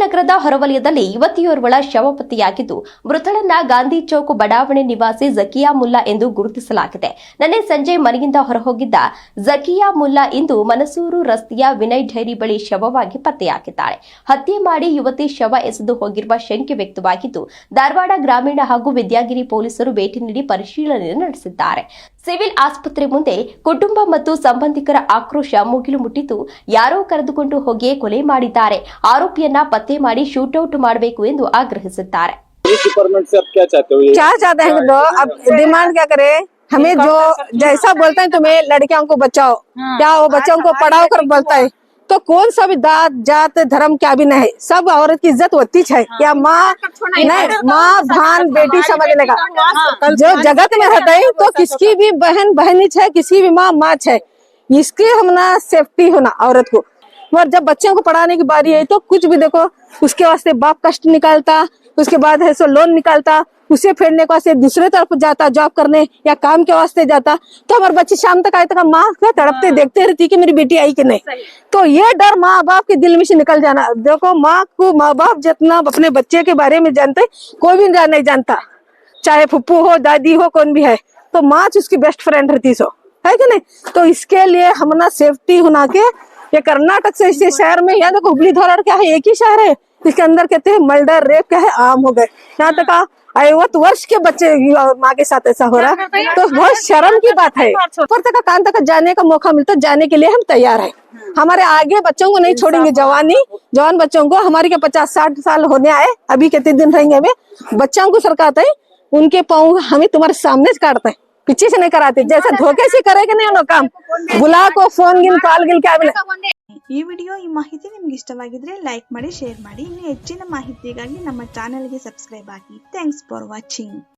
ನಗರದ ಹೊರವಲಯದಲ್ಲಿ ಯುವತಿಯೋರ್ವಳ ಶವ ಪತ್ತೆಯಾಗಿದ್ದು ಮೃತಳನ್ನ ಗಾಂಧಿ ಚೌಕ್ ಬಡಾವಣೆ ನಿವಾಸಿ ಜಕಿಯಾ ಮುಲ್ಲಾ ಎಂದು ಗುರುತಿಸಲಾಗಿದೆ. ನಿನ್ನೆ ಸಂಜೆ ಮನೆಯಿಂದ ಹೊರಹೋಗಿದ್ದ ಜಕಿಯಾ ಮುಲ್ಲಾ ಇಂದು ಮನಸೂರು ರಸ್ತೆಯ ವಿನಯ್ ಡೈರಿ ಬಳಿ ಶವವಾಗಿ ಪತ್ತೆಯಾಗಿದ್ದಾಳೆ. ಹತ್ಯೆ ಮಾಡಿ ಯುವತಿ ಶವ ಎಸೆದು ಹೋಗಿರುವ ಶಂಕೆ ವ್ಯಕ್ತವಾಗಿದ್ದು, ಧಾರವಾಡ ಗ್ರಾಮೀಣ ಹಾಗೂ ವಿದ್ಯಾಗಿರಿ ಪೊಲೀಸರು ಭೇಟಿ ನೀಡಿ ಪರಿಶೀಲನೆ ನಡೆಸಿದ್ದಾರೆ. ಸಿವಿಲ್ ಆಸ್ಪತ್ರೆ ಮುಂದೆ ಕುಟುಂಬ ಮತ್ತು ಸಂಬಂಧಿಕರ ಆಕ್ರೋಶ ಮುಗಿಲು ಮುಟ್ಟಿದ್ದು, ಯಾರೋ ಕರೆದುಕೊಂಡು ಹೋಗಿಯೇ ಕೊಲೆ ಮಾಡಿದ್ದಾರೆ. ಆರೋಪಿಯನ್ನ ಪತ್ತೆ ಮಾಡಿ ಶೂಟೌಟ್ ಮಾಡಬೇಕು ಎಂದು ಆಗ್ರಹಿಸಿದ್ದಾರೆ पुलिस डिपार्टमेंट से आप क्या चाहते हो ये क्या चाहते हैं तो अब डिमांड क्या करे हमें जो जैसा बोलते हैं तुम्हें लड़कियों को बचाओ क्या वो बच्चों को पढ़ाओ कर बोलता है तो कौन सा भी दात जात धर्म क्या भी नहीं सब औरत की इज्जत होती है या माँ नहीं माँ भान बेटी समझ लेगा जो जगत में रहता है तो किसकी भी बहन बहनी है किसी भी माँ माँ है इसके हम ना सेफ्टी होना औरत को और जब बच्चों को पढ़ाने की बारी आई तो कुछ भी देखो उसके वास्ते बाप कष्ट निकालता उसके बाद है सो लोन निकालता उसे फेरने के वास्ते दूसरे तरफ़ जाता जॉब करने या काम के वास्ते जाता तो हमारे बच्चे शाम तक आए तक माँ को तड़पते देखते रहती कि मेरी बेटी आई कि नहीं। तो ये डर माँ बाप के दिल में से निकल जाना। देखो माँ को माँ बाप जितना अपने बच्चे के बारे में जानते कोई भी नहीं जानता। चाहे फुप्पू हो दादी हो कौन भी है तो माँ उसकी बेस्ट फ्रेंड रहती सो। है कि नहीं? तो इसके लिए हम ना सेफ्टी होना के ये कर्नाटक से इस शहर में यहाँ देखो हुबली धोरण क्या है? एक ही शहर है। इसके अंदर कहते हैं मर्डर रेप क्या है? आम हो गए। यहाँ तक अवत वर्ष के बच्चे माँ के साथ ऐसा हो रहा है। तो बहुत शर्म की बात है। ऊपर तक कान तक जाने का मौका मिलता जाने के लिए हम तैयार है। हमारे आगे बच्चों को नहीं छोड़ेंगे जवानी जवान बच्चों को। हमारे के पचास साठ साल होने आए अभी कितने दिन रहेंगे हमें? बच्चों को सरकाते हैं उनके पाँव हमें तुम्हारे सामने काटते हैं। पीछे से नहीं कराते जैसा धोखे से करेगा नहीं उन्होंने काम बुला को फोन गिन कॉल गिन क्या मिले ಈ ವಿಡಿಯೋ ಈ ಮಾಹಿತಿ ನಿಮ್ಗೆ ಇಷ್ಟವಾಗಿದ್ರೆ ಲೈಕ್ ಮಾಡಿ ಶೇರ್ ಮಾಡಿ ಇನ್ನು ಹೆಚ್ಚಿನ ಮಾಹಿತಿಗಾಗಿ ನಮ್ಮ ಚಾನೆಲ್ಗೆ ಸಬ್ಸ್ಕ್ರೈಬ್ ಆಗಿ ಥ್ಯಾಂಕ್ಸ್ ಫಾರ್ ವಾಚಿಂಗ್